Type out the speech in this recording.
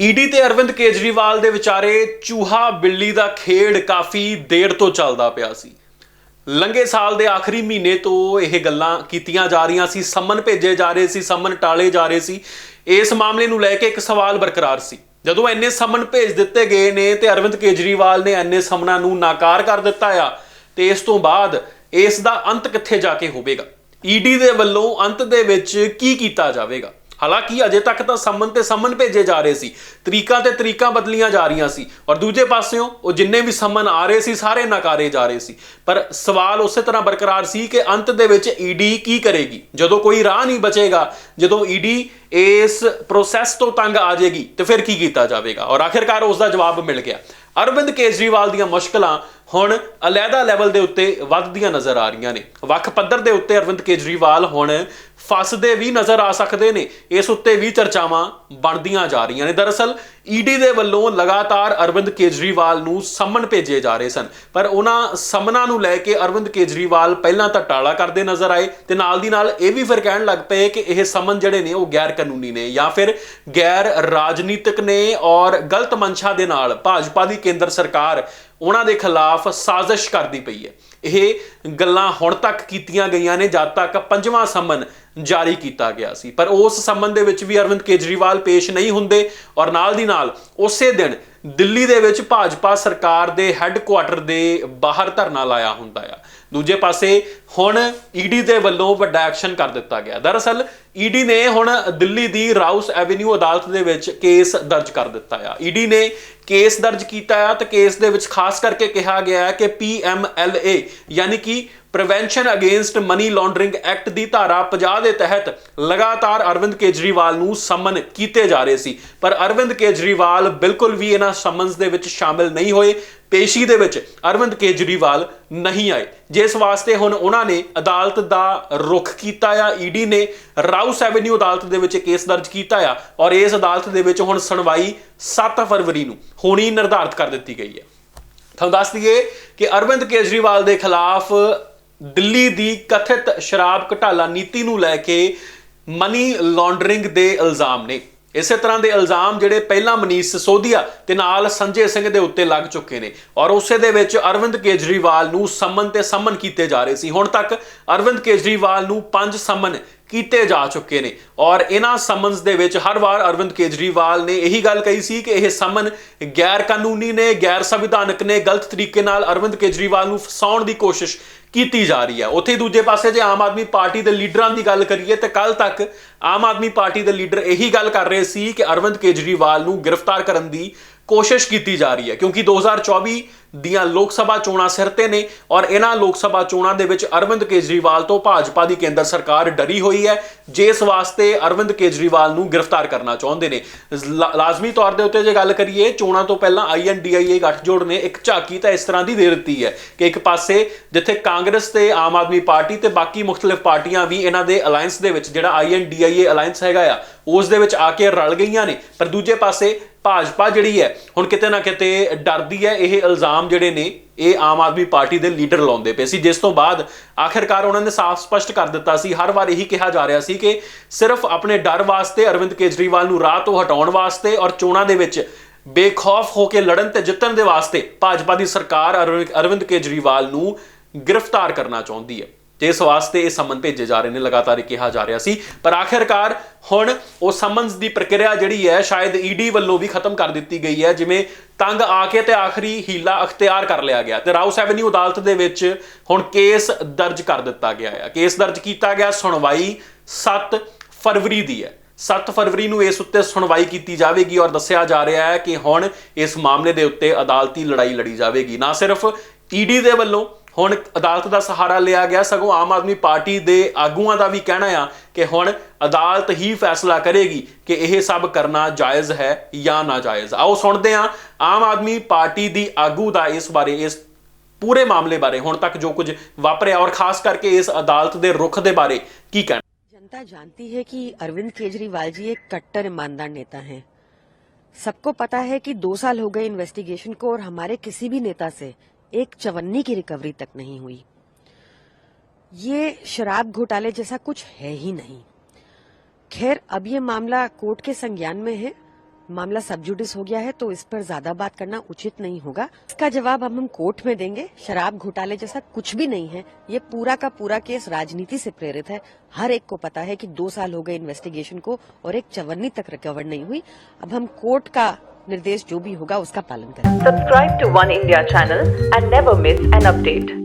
ED ਤੇ ਅਰਵਿੰਦ ਕੇਜਰੀਵਾਲ ਦੇ ਵਿਚਾਰੇ ਚੂਹਾ ਬਿੱਲੀ ਦਾ ਖੇਡ ਕਾਫੀ ਦੇਰ ਤੋਂ ਚੱਲਦਾ ਪਿਆ ਸੀ। ਲੰਘੇ ਸਾਲ ਦੇ ਆਖਰੀ ਮਹੀਨੇ ਤੋਂ ਇਹ ਗੱਲਾਂ ਕੀਤੀਆਂ ਜਾ ਰਹੀਆਂ ਸੀ। ਸੰਮਨ ਭੇਜੇ ਜਾ ਰਹੇ ਸੀ, ਸੰਮਨ ਟਾਲੇ ਜਾ ਰਹੇ ਸੀ। ਇਸ ਮਾਮਲੇ ਨੂੰ ਲੈ ਕੇ ਇੱਕ ਸਵਾਲ ਬਰਕਰਾਰ ਸੀ। ਜਦੋਂ ਐਨੇ ਸੰਮਨ ਭੇਜ ਦਿੱਤੇ ਗਏ ਨੇ ਤੇ ਅਰਵਿੰਦ ਕੇਜਰੀਵਾਲ ਨੇ ਐਨੇ ਸੰਮਨਾਂ ਨੂੰ ਨਾਕਾਰ ਕਰ ਦਿੱਤਾ ਆ, ਤੇ ਇਸ ਤੋਂ ਬਾਅਦ ਇਸ ਦਾ ਅੰਤ ਕਿੱਥੇ ਜਾ ਕੇ ਹੋਵੇਗਾ? ਈਡੀ ਦੇ ਵੱਲੋਂ ਅੰਤ ਦੇ ਵਿੱਚ ਕੀ ਕੀਤਾ ਜਾਵੇਗਾ? ਹਾਲਾਂਕਿ ਅਜੇ ਤੱਕ ਤਾਂ ਸੰਮਨ ਤੇ ਸੰਮਨ ਭੇਜੇ ਜਾ ਰਹੇ ਸੀ, ਤਰੀਕਾਂ ਤੇ ਤਰੀਕਾਂ ਬਦਲੀਆਂ ਜਾ ਰਹੀਆਂ ਸੀ, ਔਰ ਦੂਜੇ ਪਾਸਿਓਂ ਉਹ ਜਿੰਨੇ ਵੀ ਸੰਮਨ ਆ ਰਹੇ ਸੀ, ਸਾਰੇ ਨਕਾਰੇ ਜਾ ਰਹੇ ਸੀ। ਪਰ ਸਵਾਲ ਉਸੇ ਤਰ੍ਹਾਂ ਬਰਕਰਾਰ ਸੀ ਕਿ ਅੰਤ ਦੇ ਵਿੱਚ ਈਡੀ ਕੀ ਕਰੇਗੀ? ਜਦੋਂ ਕੋਈ ਰਾਹ ਨਹੀਂ ਬਚੇਗਾ, ਜਦੋਂ ਈਡੀ ਇਸ ਪ੍ਰੋਸੈਸ ਤੋਂ ਤੰਗ ਆ ਜਾਏਗੀ, ਤੇ ਫਿਰ ਕੀ ਕੀਤਾ ਜਾਵੇਗਾ? ਔਰ ਆਖਿਰਕਾਰ ਉਸ ਦਾ ਜਵਾਬ ਮਿਲ ਗਿਆ। ਅਰਵਿੰਦ ਕੇਜਰੀਵਾਲ ਦੀਆਂ ਮੁਸ਼ਕਲਾਂ ਹੁਣ ਅਲੱਗਾ ਲੈਵਲ ਦੇ ਉੱਤੇ ਵੱਧਦੀਆਂ ਨਜ਼ਰ ਆ ਰਹੀਆਂ ਨੇ। ਵੱਖ ਪੱਧਰ ਦੇ ਉੱਤੇ ਅਰਵਿੰਦ ਕੇਜਰੀਵਾਲ ਹੁਣ ਫਸਦੇ ਵੀ ਨਜ਼ਰ ਆ ਸਕਦੇ ਨੇ। ਇਸ ਉੱਤੇ ਵੀ ਚਰਚਾਵਾਂ ਬਣਦੀਆਂ ਜਾ ਰਹੀਆਂ ਨੇ। ਦਰਅਸਲ ਈਡੀ ਦੇ ਵੱਲੋਂ ਲਗਾਤਾਰ ਅਰਵਿੰਦ ਕੇਜਰੀਵਾਲ ਨੂੰ ਸੰਮਨ ਭੇਜੇ ਜਾ ਰਹੇ ਸਨ। ਪਰ ਉਹਨਾਂ ਸੰਮਨਾਂ ਨੂੰ ਲੈ ਕੇ ਅਰਵਿੰਦ ਕੇਜਰੀਵਾਲ ਪਹਿਲਾਂ ਤਾਂ ਟਾਲਾ ਕਰਦੇ ਨਜ਼ਰ ਆਏ ਤੇ ਨਾਲ ਦੀ ਨਾਲ ਇਹ ਵੀ ਫਿਰ ਕਹਿਣ ਲੱਗ ਪਏ ਕਿ ਇਹ ਸੰਮਨ ਜਿਹੜੇ ਨੇ ਉਹ ਗੈਰ ਕਾਨੂੰਨੀ ਨੇ ਜਾਂ ਫਿਰ ਗੈਰ ਰਾਜਨੀਤਿਕ ਨੇ ਔਰ ਗਲਤ ਮਨਸ਼ਾ ਦੇ ਨਾਲ ਭਾਜਪਾ ਦੀ ਕੇਂਦਰ ਸਰਕਾਰ ਉਹਨਾਂ ਦੇ ਖਿਲਾਫ ਸਾਜ਼ਿਸ਼ ਕਰਦੀ ਪਈ ਹੈ। ਇਹ ਗੱਲਾਂ ਹੁਣ ਤੱਕ ਕੀਤੀਆਂ ਗਈਆਂ ਨੇ ਜਦ ਤੱਕ ਪੰਜਵਾਂ ਸਮਨ ਜਾਰੀ ਕੀਤਾ ਗਿਆ ਸੀ। ਪਰ ਉਸ ਸਮਨ ਦੇ ਵਿੱਚ ਵੀ ਅਰਵਿੰਦ ਕੇਜਰੀਵਾਲ ਪੇਸ਼ ਨਹੀਂ ਹੁੰਦੇ ਔਰ ਨਾਲ ਦੀ ਨਾਲ ਉਸੇ ਦਿਨ ਦਿੱਲੀ ਦੇ ਵਿੱਚ ਭਾਜਪਾ ਸਰਕਾਰ ਦੇ ਹੈੱਡਕੁਆਟਰ ਦੇ ਬਾਹਰ ਧਰਨਾ ਲਾਇਆ ਹੁੰਦਾ ਆ। ਦੂਜੇ ਪਾਸੇ ਹੁਣ ਈਡੀ ਦੇ ਵੱਲੋਂ ਵੱਡਾ ਐਕਸ਼ਨ ਕਰ ਦਿੱਤਾ ਗਿਆ। ਦਰਅਸਲ, ਈਡੀ ਨੇ ਹੁਣ ਦਿੱਲੀ ਦੀ ਰਾਊਸ ਐਵੇਨਿਊ ਅਦਾਲਤ ਦੇ ਵਿੱਚ ਕੇਸ ਦਰਜ ਕਰ ਦਿੱਤਾ ਆ। ਈਡੀ ਨੇ ਕੇਸ ਦਰਜ ਕੀਤਾ ਆ ਤੇ ਕੇਸ ਦੇ ਵਿੱਚ ਖਾਸ ਕਰਕੇ ਕਿਹਾ ਗਿਆ ਹੈ ਕਿ ਪੀਐਮਐਲਏ ਯਾਨੀ ਕਿ prevention against money laundering act ਦੀ ਧਾਰਾ 50 ਦੇ ਤਹਿਤ ਲਗਾਤਾਰ ਅਰਵਿੰਦ ਕੇਜਰੀਵਾਲ ਨੂੰ ਸਮਨ ਕੀਤੇ ਜਾ ਰਹੇ ਸੀ। ਪਰ ਅਰਵਿੰਦ ਕੇਜਰੀਵਾਲ ਬਿਲਕੁਲ ਵੀ ਇਹਨਾਂ ਸਮਨਸ ਦੇ ਵਿੱਚ ਸ਼ਾਮਿਲ ਨਹੀਂ ਹੋਏ। ਪੇਸ਼ੀ ਦੇ ਵਿੱਚ ਅਰਵਿੰਦ ਕੇਜਰੀਵਾਲ ਨਹੀਂ ਆਏ। ਜਿਸ ਵਾਸਤੇ ਹੁਣ ਉਹਨਾਂ ਨੇ ਅਦਾਲਤ ਦਾ ਰੁਖ ਕੀਤਾ ਆ ਈਡੀ ਨੇ ਰਾਉਸ ਐਵਨਿਊ ਅਦਾਲਤ ਦੇ ਵਿੱਚ ਕੇਸ ਦਰਜ ਕੀਤਾ ਆ ਔਰ ਇਸ ਅਦਾਲਤ ਦੇ ਵਿੱਚ ਹੁਣ ਸੁਣਵਾਈ 7 ਫਰਵਰੀ ਨੂੰ ਹੋਣੀ ਨਿਰਧਾਰਤ ਕਰ ਦਿੱਤੀ ਗਈ ਹੈ। ਤੁਹਾਨੂੰ ਦੱਸ ਦਈਏ ਕਿ ਅਰਵਿੰਦ ਕੇਜਰੀਵਾਲ ਦੇ ਖਿਲਾਫ ਦਿੱਲੀ ਦੀ ਕਥਿਤ ਸ਼ਰਾਬ ਘਟਾਲਾ ਨੀਤੀ ਨੂੰ ਲੈ ਕੇ ਮਨੀ ਲਾਂਡਰਿੰਗ ਦੇ ਇਲਜ਼ਾਮ ਨੇ। ਇਸੇ ਤਰ੍ਹਾਂ ਦੇ ਇਲਜ਼ਾਮ ਜਿਹੜੇ ਪਹਿਲਾਂ ਮਨੀਸ਼ ਸਿਸੋਦੀਆ ਤੇ ਨਾਲ ਸੰਜੇ ਸਿੰਘ ਦੇ ਉੱਤੇ ਲੱਗ ਚੁੱਕੇ ਨੇ। ਔਰ ਉਸੇ ਦੇ ਵਿੱਚ ਅਰਵਿੰਦ ਕੇਜਰੀਵਾਲ ਨੂੰ ਸੰਮਨ ਤੇ ਸੰਮਨ ਕੀਤੇ ਜਾ ਰਹੇ ਸੀ। ਹੁਣ ਤੱਕ ਅਰਵਿੰਦ ਕੇਜਰੀਵਾਲ ਨੂੰ ਪੰਜ ਸਮਨ ਕੀਤੇ ਜਾ ਚੁੱਕੇ ਨੇ। ਔਰ ਇਹਨਾਂ ਸਮਨਸ ਦੇ ਵਿੱਚ ਹਰ ਵਾਰ ਅਰਵਿੰਦ ਕੇਜਰੀਵਾਲ ਨੇ ਇਹੀ ਗੱਲ ਕਹੀ ਸੀ ਕਿ ਇਹ ਸਮਨ ਗੈਰ ਕਾਨੂੰਨੀ ਨੇ ਗੈਰ ਸੰਵਿਧਾਨਕ ਨੇ, ਗਲਤ ਤਰੀਕੇ ਨਾਲ ਅਰਵਿੰਦ ਕੇਜਰੀਵਾਲ ਨੂੰ ਫਸਾਉਣ ਦੀ ਕੋਸ਼ਿਸ਼ ਕੀਤੀ ਜਾ ਰਹੀ ਹੈ। ਉੱਥੇ ਦੂਜੇ ਪਾਸੇ ਜੇ ਆਮ ਆਦਮੀ ਪਾਰਟੀ ਦੇ ਲੀਡਰਾਂ ਦੀ ਗੱਲ ਕਰੀਏ ਤੇ ਕੱਲ ਤੱਕ ਆਮ ਆਦਮੀ ਪਾਰਟੀ ਦੇ ਲੀਡਰ ਇਹੀ ਗੱਲ ਕਰ ਰਹੇ ਸੀ ਕਿ ਅਰਵਿੰਦ ਕੇਜਰੀਵਾਲ ਨੂੰ ਗ੍ਰਿਫਤਾਰ ਕਰਨ ਦੀ ਕੋਸ਼ਿਸ਼ ਕੀਤੀ ਜਾ ਰਹੀ ਹੈ, ਕਿਉਂਕਿ 2024 ਦੀਆਂ ਲੋਕ ਸਭਾ ਚੋਣਾਂ ਸਿਰ ਤੇ ਨੇ ਔਰ ਇਹਨਾਂ ਲੋਕ ਸਭਾ ਚੋਣਾਂ ਦੇ ਵਿੱਚ ਅਰਵਿੰਦ ਕੇਜਰੀਵਾਲ ਤੋਂ ਭਾਜਪਾ ਦੀ ਕੇਂਦਰ ਸਰਕਾਰ ਡਰੀ ਹੋਈ ਹੈ, ਜਿਸ ਵਾਸਤੇ ਅਰਵਿੰਦ ਕੇਜਰੀਵਾਲ ਨੂੰ ਗ੍ਰਿਫਤਾਰ ਕਰਨਾ ਚਾਹੁੰਦੇ ਨੇ। ਲਾ- ਲਾਜ਼ਮੀ ਤੌਰ ਦੇ ਉੱਤੇ ਜੇ ਗੱਲ ਕਰੀਏ, ਚੋਣਾਂ ਤੋਂ ਪਹਿਲਾਂ ਆਈਐਨਡੀਆਈਏ ਗੱਠਜੋੜ ਨੇ ਇੱਕ ਝਾਕੀ ਤਾਂ ਇਸ ਤਰ੍ਹਾਂ ਦੀ ਦੇ ਦਿੱਤੀ ਹੈ ਕਿ ਇੱਕ ਪਾਸੇ ਜਿੱਥੇ ਕਾਂਗਰਸ ਤੇ ਆਮ ਆਦਮੀ ਪਾਰਟੀ ਤੇ ਬਾਕੀ ਮੁxtਲਿਫ ਪਾਰਟੀਆਂ ਵੀ ਇਹਨਾਂ ਦੇ ਅਲਾਈਅੰਸ ਦੇ ਵਿੱਚ ਜਿਹੜਾ ਆਈਐਨਡੀਆਈਏ ਅਲਾਈਅੰਸ ਹੈਗਾ ਆ, ਉਸ ਦੇ ਵਿੱਚ ਆ ਕੇ ਰਲ ਗਈਆਂ ਨੇ, ਪਰ ਦੂਜੇ ਪਾਸੇ ਭਾਜਪਾ ਜਿਹੜੀ ਹੈ, ਹੁਣ ਕਿਤੇ ਨਾ ਕਿਤੇ ਡਰਦੀ ਹੈ, ਇਹ ਇਲਜ਼ਾਮ ਜਿਹੜੇ ਨੇ, ਇਹ ਆਮ ਆਦਮੀ ਪਾਰਟੀ ਦੇ ਲੀਡਰ ਲਾਉਂਦੇ ਪਏ ਸੀ। ਜਿਸ ਤੋਂ ਬਾਅਦ ਆਖਿਰਕਾਰ ਉਹਨਾਂ ਨੇ ਸਾਫ਼ ਸਪਸ਼ਟ ਕਰ ਦਿੱਤਾ ਸੀ। ਹਰ ਵਾਰ ਇਹੀ ਕਿਹਾ ਜਾ ਰਿਹਾ ਸੀ ਕਿ ਸਿਰਫ ਆਪਣੇ ਡਰ ਵਾਸਤੇ, ਅਰਵਿੰਦ ਕੇਜਰੀਵਾਲ ਨੂੰ ਰਾਹ ਤੋਂ ਹਟਾਉਣ ਵਾਸਤੇ ਔਰ ਚੋਣਾਂ ਦੇ ਵਿੱਚ ਬੇਖੌਫ ਹੋ ਕੇ ਲੜਨ ਤੇ ਜਿੱਤਣ ਦੇ ਵਾਸਤੇ ਭਾਜਪਾ ਦੀ ਸਰਕਾਰ ਅਰਵਿੰਦ ਅਰਵਿੰਦ ਕੇਜਰੀਵਾਲ ਨੂੰ ਗ੍ਰਿਫਤਾਰ ਕਰਨਾ ਚਾਹੁੰਦੀ ਹੈ। ਤੇ ਇਸ ਵਾਸਤੇ ਇਹ ਸਮਨ ਭੇਜੇ ਜਾ ਰਹੇ ਨੇ, ਲਗਾਤਾਰ ਇਹ ਕਿਹਾ ਜਾ ਰਿਹਾ ਸੀ। ਪਰ ਆਖਿਰਕਾਰ ਹੁਣ ਉਹ ਸਮਨਸ ਦੀ ਪ੍ਰਕਿਰਿਆ ਜਿਹੜੀ ਹੈ, ਸ਼ਾਇਦ ਈਡੀ ਵੱਲੋਂ ਵੀ ਖਤਮ ਕਰ ਦਿੱਤੀ ਗਈ ਹੈ, ਜਿਵੇਂ ਤੰਗ ਆ ਕੇ ਤੇ ਆਖਰੀ ਹੀਲਾ ਅਖਤਿਆਰ ਕਰ ਲਿਆ ਗਿਆ। ਤੇ ਰਾਊਸ ਐਵਨਿਊ ਅਦਾਲਤ ਦੇ ਵਿੱਚ ਹੁਣ ਕੇਸ ਦਰਜ ਕਰ ਦਿੱਤਾ ਗਿਆ ਹੈ। ਕੇਸ ਦਰਜ ਕੀਤਾ ਗਿਆ ਸੁਣਵਾਈ 7 ਫਰਵਰੀ ਦੀ ਹੈ। 7 ਫਰਵਰੀ ਨੂੰ ਇਸ ਉੱਤੇ ਸੁਣਵਾਈ ਕੀਤੀ ਜਾਵੇਗੀ ਔਰ ਦੱਸਿਆ ਜਾ ਰਿਹਾ ਹੈ ਕਿ ਹੁਣ ਇਸ ਮਾਮਲੇ ਦੇ ਉੱਤੇ ਅਦਾਲਤੀ ਲੜਾਈ ਲੜੀ ਜਾਵੇਗੀ। ਨਾ ਸਿਰਫ ਈਡੀ ਦੇ ਵੱਲੋਂ ਹੁਣ ਅਦਾਲਤ ਦਾ ਸਹਾਰਾ ਲਿਆ ਗਿਆ ਸਗੋਂ ਆਮ ਆਦਮੀ ਪਾਰਟੀ ਦੇ ਆਗੂਆਂ ਦਾ ਵੀ ਕਹਿਣਾ ਆ ਕਿ ਹੁਣ ਅਦਾਲਤ ਹੀ ਫੈਸਲਾ ਕਰੇਗੀ ਕਿ ਇਹ ਸਭ ਕਰਨਾ ਜਾਇਜ਼ ਹੈ ਜਾਂ ਨਾਜਾਇਜ਼ ਆਓ ਸੁਣਦੇ ਹਾਂ ਆਮ ਆਦਮੀ ਪਾਰਟੀ ਦੀ ਆਗੂ ਦਾ ਇਸ ਬਾਰੇ ਇਸ ਪੂਰੇ ਮਾਮਲੇ ਬਾਰੇ ਹੁਣ ਤੱਕ ਜੋ ਕੁਝ ਵਾਪਰਿਆ ਔਰ ਖਾਸ ਕਰਕੇ ਇਸ ਅਦਾਲਤ ਦੇ ਰੁਖ ਦੇ ਬਾਰੇ ਕੀ ਕਹਿਣਾ जनता जानती है कि अरविंद केजरीवाल जी एक कट्टर ईमानदार नेता हैं सबको पता है कि दो साल हो गए इन्वेस्टिगेशन को और हमारे किसी भी नेता से एक चवन्नी की रिकवरी तक नहीं हुई। ये शराब घोटाले जैसा कुछ है ही नहीं। खैर, अब ये मामला कोर्ट के संज्ञान में है। मामला सबजुडिस हो गया है तो इस पर ज़्यादा बात करना उचित नहीं होगा। इसका जवाब अब हम कोर्ट में देंगे। शराब घोटाले जैसा कुछ भी नहीं है। ये पूरा का पूरा केस राजनीति से प्रेरित है। हर एक को पता है कि दो साल हो गए इन्वेस्टिगेशन को और एक चवन्नी तक रिकवर नहीं हुई। अब हम कोर्ट का निर्देश जो भी होगा उसका पालन करेंगे Subscribe to One India channel and never miss an update.